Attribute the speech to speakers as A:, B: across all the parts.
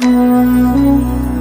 A: 嗯。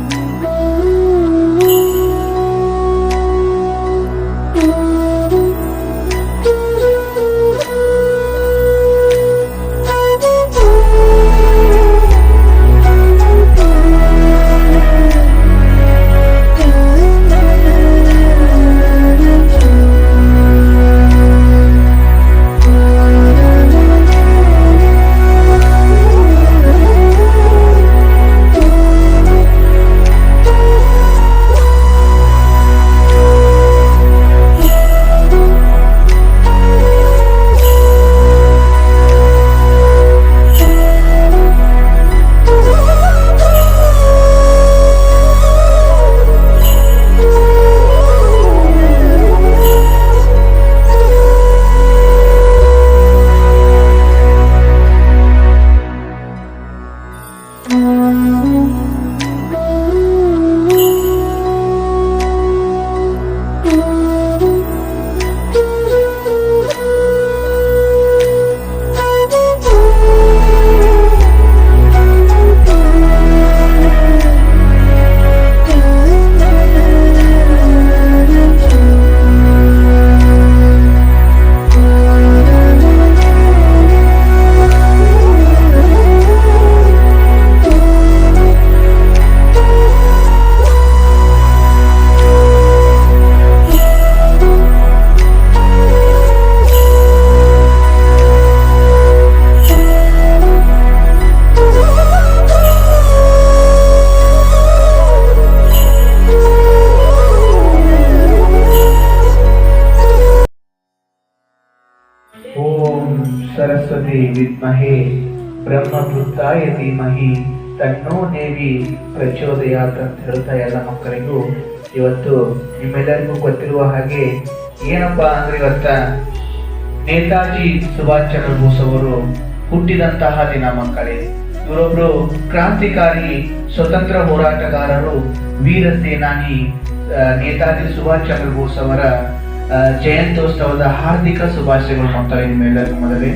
A: 嗯。ಸರಸ್ವತಿ ವಿದ್ಮಹೆ. ಬ್ರಹ್ಮಪುತ್ತಾಯ ಧೀಮಹಿ. ತನ್ನೋ ದೇವಿ. ಪ್ರಚೋದಯಾತ್ ಅಂತ ಹೇಳ್ತಾ ಎಲ್ಲ ಮಕ್ಕಳಿಗೂ. ಇವತ್ತು ನಿಮ್ಮೆಲ್ಲರಿಗೂ ಗೊತ್ತಿರುವ ಹಾಗೆ ಏನಪ್ಪಾ ಅಂದ್ರೆ ಇವತ್ತ ನೇತಾಜಿ ಸುಭಾಷ್ ಚಂದ್ರ ಬೋಸ್ ಅವರು ಹುಟ್ಟಿದಂತಹ ದಿನ ಮಕ್ಕಳೇ. ಇವರೊಬ್ರು ಕ್ರಾಂತಿಕಾರಿ ಸ್ವತಂತ್ರ ಹೋರಾಟಗಾರರು ವೀರ ಸೇನಾನಿ ನೇತಾಜಿ ಸುಭಾಷ್ ಚಂದ್ರ ಬೋಸ್ ಅವರ ಜಯಂತ್ಯೋತ್ಸವದ ಹಾರ್ದಿಕ ಶುಭಾಶಯಗಳು ಮಕ್ಕಳೇ ನಿಮ್ಮೆಲ್ಲರಿಗೂ ಮೊದಲೇ.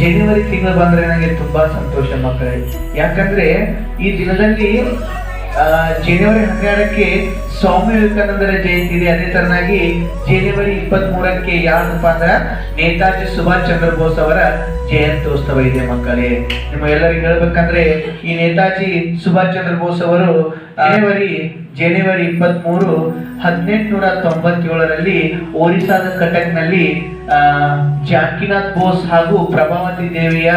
A: ಜನವರಿ ತಿಂಗಳು ಬಂದ್ರೆ ನನಗೆ ತುಂಬಾ ಸಂತೋಷ ಮಕ್ಕಳೇ. ಯಾಕಂದ್ರೆ ಈ ದಿನದಲ್ಲಿ ಜನವರಿ ಹನ್ನೆರಡಕ್ಕೆ ಸ್ವಾಮಿ ವಿವೇಕಾನಂದರ ಜಯಂತಿ ಇದೆ ಅದೇ ತರನಾಗಿ ಜನವರಿ ಇಪ್ಪತ್ತ್ ಮೂರಕ್ಕೆ ಯಾರಪ್ಪ ಅಂದ್ರ ನೇತಾಜಿ ಸುಭಾಷ್ ಚಂದ್ರ ಬೋಸ್ ಅವರ ಜಯಂತ್ಯೋತ್ಸವ ಇದೆ ಮಕ್ಕಳೇ. ನಿಮ್ಮ ಎಲ್ಲರಿಗೂ ಹೇಳ್ಬೇಕಂದ್ರೆ ಈ ನೇತಾಜಿ ಸುಭಾಷ್ ಚಂದ್ರ ಬೋಸ್ ಅವರು ಜನವರಿ ಜನವರಿ ಇಪ್ಪತ್ತ್ ಮೂರು ಹದಿನೆಂಟುನೂರ ತೊಂಬತ್ತೇಳರಲ್ಲಿ ಒರಿಸ್ಸಾದ ಕಟಕ್ನಲ್ಲಿ ಜಾಕಿನಾಥ್ ಬೋಸ್ ಹಾಗೂ ಪ್ರಭಾವತಿ ದೇವಿಯ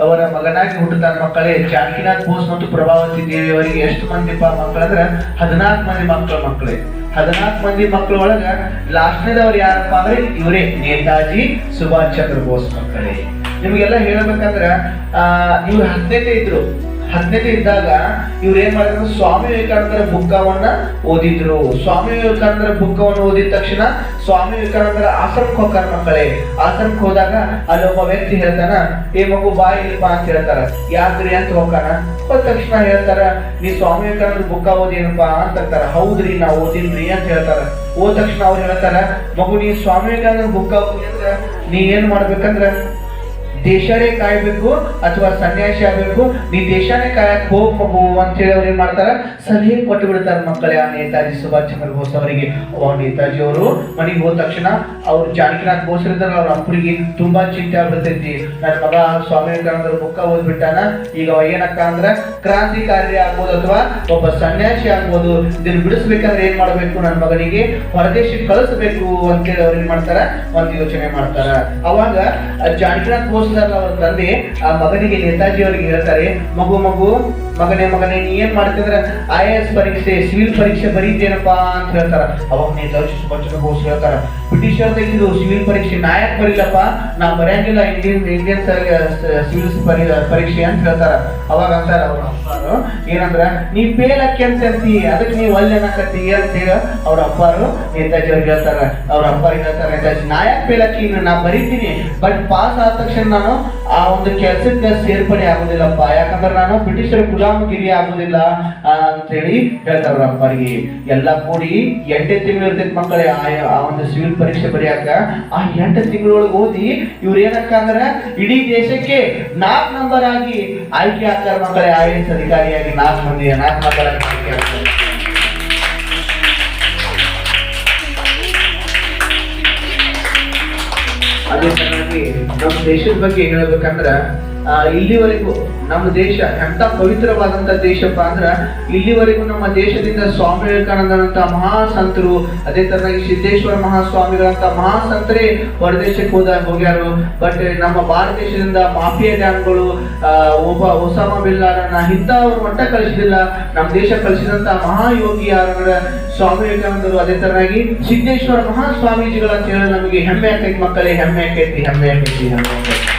A: ಅವರ ಮಗನಾಗಿ ಹುಟ್ಟಿದ ಮಕ್ಕಳೇ ಜಾನಕಿನಾಥ್ ಬೋಸ್ ಮತ್ತು ಪ್ರಭಾವತಿ ದೇವಿ ಅವರಿಗೆ ಎಷ್ಟು ಮಂದಿ ಮಕ್ಕಳು ಮಕ್ಕಳಂದ್ರ, ಹದಿನಾಲ್ಕು ಮಂದಿ ಮಕ್ಕಳ ಮಕ್ಕಳೇ. ಹದಿನಾಲ್ಕು ಮಂದಿ ಮಕ್ಕಳ ಒಳಗ ಲಾಸ್ಟ್ನೇದವ್ರು ಯಾರಪ್ಪ ಅಂದ್ರೆ, ಇವರೇ, ನೇತಾಜಿ, ಸುಭಾಷ್ ಚಂದ್ರ ಬೋಸ್ ಮಕ್ಕಳೇ. ನಿಮ್ಗೆಲ್ಲ ಹೇಳ್ಬೇಕಂದ್ರ, ಆ, ಇವ್ರು ಹದಿನೈದೇ ಇದ್ರು. ಹದಿನೈದು ಇದ್ದಾಗ ಇವ್ರು ಏನ್ ಮಾಡಿದ್ರು? ಸ್ವಾಮಿ ವಿವೇಕಾನಂದರ ಬುಕ್ಕವನ್ನ ಓದಿದ್ರು. ಸ್ವಾಮಿ ವಿವೇಕಾನಂದರ ಬುಕ್ಕವನ್ನು ಓದಿದ ತಕ್ಷಣ ಸ್ವಾಮಿ ವಿವೇಕಾನಂದರ ಆಶ್ರಮಕ್ಕೆ ಹೋಗ್ತಾರೆ ಮಕ್ಕಳೇ. ಆಶ್ರಮಕ್ಕೆ ಹೋದಾಗ ಅಲ್ಲೊಬ್ಬ ವ್ಯಕ್ತಿ ಹೇಳ್ತಾನ, ಏ ಮಗು, ಬಾ ಇಲ್ಲಪ್ಪ ಅಂತ ಹೇಳ್ತಾರ. ಯಾಕ್ರಿ ಅಂತ ಹೋಗಾನ ಹೋದ ತಕ್ಷಣ ಹೇಳ್ತಾರ, ನೀ ಸ್ವಾಮಿ ವಿವೇಕಾನಂದ ಬುಕ್ಕ ಓದೇನಪ್ಪಾ ಅಂತ ಹೇಳ್ತಾರ. ಹೌದ್ರಿ, ನಾ ಓದಿನ್ರಿ ಅಂತ ಹೇಳ್ತಾರ. ಓದ ತಕ್ಷಣ ಅವ್ರು ಹೇಳ್ತಾರ, ಮಗು, ನೀ ಸ್ವಾಮಿ ವಿವೇಕಾನಂದ ಬುಕ್ಕ ಓದಿ ನೀ ಏನ್ ಮಾಡ್ಬೇಕಂದ್ರ ದೇಶನೇ ಕಾಯ್ಬೇಕು ಅಥವಾ ಸನ್ಯಾಸಿ ಆಗ್ಬೇಕು? ನೀ ದೇಶನೇ ಕಾಯಕ್ ಹೋಗ್ ಅಂತ ಹೇಳಿ ಅವ್ರು ಏನ್ ಮಾಡ್ತಾರ? ಸಲಹೆ ಕೊಟ್ಟು ಬಿಡ್ತಾರ ಮಕ್ಕಳೇ, ಆ ನೇತಾಜಿ ಸುಭಾಷ್ ಚಂದ್ರ ಬೋಸ್ ಅವರಿಗೆ. ಆ ನೇತಾಜಿ ಅವರು ಮನೆಗೆ ಹೋದ ತಕ್ಷಣ ಅವ್ರು ಜಾನಕಿನಾಥ್ ಬೋಸ್ ಇರ್ತಾರ ಅವ್ರ ಅಪ್ಪರಿಗೆ ತುಂಬಾ ಚಿಂತೆ ಆಗ್ಬಿಡ್ತೈತಿ. ನನ್ನ ಮಗ ಸ್ವಾಮಿ ವಿವೇಕಾನಂದರ ಬುಕ್ಕ ಓದ್ಬಿಟ್ಟಾನ, ಈಗ ಅವ ಏನಕ್ಕ ಅಂದ್ರ ಕ್ರಾಂತಿಕಾರಿ ಆಗ್ಬೋದು ಅಥವಾ ಒಬ್ಬ ಸನ್ಯಾಸಿ ಆಗ್ಬೋದು. ಇದನ್ನ ಬಿಡಿಸ್ಬೇಕಂದ್ರೆ ಏನ್ ಮಾಡ್ಬೇಕು ನನ್ನ ಮಗನಿಗೆ? ಹೊರದೇಶಕ್ಕೆ ಕಳಿಸ್ಬೇಕು ಅಂತೇಳಿ ಅವ್ರು ಏನ್ ಮಾಡ್ತಾರ? ಒಂದ್ ಯೋಚನೆ ಮಾಡ್ತಾರ. ಅವಾಗ ಜಾನಕಿನಾಥ್ ಬೋಸ್ ಇದಾರಲ್ಲ ಅವರ ತಂದೆ, ಆ ಮಗನಿಗೆ ನೇತಾಜಿ ಅವರಿಗೆ ಹೇಳ್ತಾರೆ, ಮಗು ಮಗು, ಮಗನೇ ಮಗನೇ, ನೀ ಏನ್ ಮಾಡ್ತಿದ್ರ ಐ ಎಸ್ ಪರೀಕ್ಷೆ, ಸಿವಿಲ್ ಪರೀಕ್ಷೆ ಬರೀತೇನಪ್ಪಾ ಅಂತ ಹೇಳ್ತಾರ. ಅವಾಗ ನೇತಾಜಿ ಸುಭಾಷ್ ಚಂದ್ರ ಬೋಸ್ ಹೇಳ್ತಾರ ಬ್ರಿಟಿಷರ್ ತೆಗೆದು ಸಿವಿಲ್ ಪರೀಕ್ಷೆ ನಾಯಕ್ ಯಾಕೆ ಬರೀಲಪ್ಪ? ನಾ ಬರೆಯಂಗಿಲ್ಲ ಇಂಡಿಯನ್ ಇಂಡಿಯನ್ ಸಿವಿಲ್ ಪರೀಕ್ಷೆ ಅಂತ ಹೇಳ್ತಾರ. ಅವಾಗ ಅಂತಾರ ಅವ್ರ ಏನಂದ್ರ, ನೀ ಫೇಲ್ ಅಕ್ಕಿ ಅದಕ್ಕೆ ನೀವು ಒಳ್ಳೆ ಅಂತ ಹೇಳಿ ಅವ್ರ ಅಪ್ಪಾರು ನೇತಾಜಿ ಅವ್ರಿಗೆ ಹೇಳ್ತಾರ. ಅವ್ರ ಅಪ್ಪಾರಿಗೆ ಹೇಳ್ತಾರ, ನೇತಾಜಿ, ನಾ ಯಾಕೆ ಫೇಲ್ ಅಕ್ಕಿ ನಾ ಬರೀತೀನಿ ಬಟ್ ಪಾಸ್ ಆದ ತಕ್ಷಣ ನಾನು ಆ ಒಂದು ಕೆಲಸಕ್ಕೆ ಸೇರ್ಪಡೆ ಆಗುದಿಲ್ಲಪ್ಪ. ಯಾಕಂದ್ರೆ ನಾನು ಬ್ರಿಟಿಷರ ಗುಲಾಮಗಿರಿ ಆಗುದಿಲ್ಲ ಅಂತೇಳಿ ಹೇಳ್ತಾರ ಅಪ್ಪರಿಗೆ ಎಲ್ಲ ಕೂಡಿ ಎಂಟೇ ತಿಂಗಳು ಇರ್ತೈತಿ ಮಕ್ಕಳೇ, ಆ ಒಂದು ಸಿವಿಲ್ ಪರೀಕ್ಷೆ ಬರೆಯಾಕ. ಆ ಎಂಟು ತಿಂಗಳೊಳಗೆ ಓದಿ ಇವ್ರು ಏನಕ್ಕ ಅಂದ್ರೆ ಇಡೀ ದೇಶಕ್ಕೆ ನಾಲ್ಕು ನಂಬರ್ ಆಗಿ ಆಯ್ಕೆ ಆಗ್ತಾರೆ ಮಕ್ಕಳೇ, ಐ ಎಸ್ ಅಧಿಕಾರಿಯಾಗಿ ನಾಲ್ಕು ಮಂದಿ ನಾಲ್ಕು ನಂಬರ್ ಆಯ್ಕೆ ನಮ್ಮ ದೇಶದ ಬಗ್ಗೆ ಹೇಳಬೇಕಂದ್ರ ಇಲ್ಲಿವರೆಗೂ ನಮ್ಮ ದೇಶ ಎಂತ ಪವಿತ್ರವಾದಂತ ದೇಶಪ್ಪ ಅಂದ್ರ, ಇಲ್ಲಿವರೆಗೂ ನಮ್ಮ ದೇಶದಿಂದ ಸ್ವಾಮಿ ವಿವೇಕಾನಂದರಂತ ಮಹಾ ಸಂತರು ಅದೇ ತರನಾಗಿ ಸಿದ್ದೇಶ್ವರ ಮಹಾಸ್ವಾಮಿಗಳಂತ ಮಹಾ ಸಂತರೇ ಹೊರದೇಶಕ್ಕೆ ಹೋದ ಹೋಗ್ಯಾರು. ಬಟ್ ನಮ್ಮ ಭಾರತ ದೇಶದಿಂದ ಮಾಫಿಯಾ ಡ್ಯಾಮ್ಗಳು ಒಬ್ಬ ಒಸಾಮಾ ಬಿಲ್ಲಾರನ್ನ ಇಂಥವ್ರ ಮಟ್ಟ ಕಳಿಸಿದಿಲ್ಲ ನಮ್ಮ ದೇಶ ಕಳಿಸಿದಂತ ಮಹಾಯೋಗಿ ಯಾರಂದ್ರೆ ಸ್ವಾಮಿ ವಿವೇಕಾನಂದರು. ಅದೇ ತರನಾಗಿ ಸಿದ್ದೇಶ್ವರ ಮಹಾ ಸ್ವಾಮೀಜಿಗಳ ಅಂತ ಹೇಳಿ ನಮಗೆ ಹೆಮ್ಮೆ ಆಕೈತಿ ಮಕ್ಕಳೇ, ಹೆಮ್ಮೆ ಆಕೈತಿ ಹೆಮ್ಮೆ ಆಕೈತಿ ಹೆಮ್ಮೆ ಆಕೈತಿ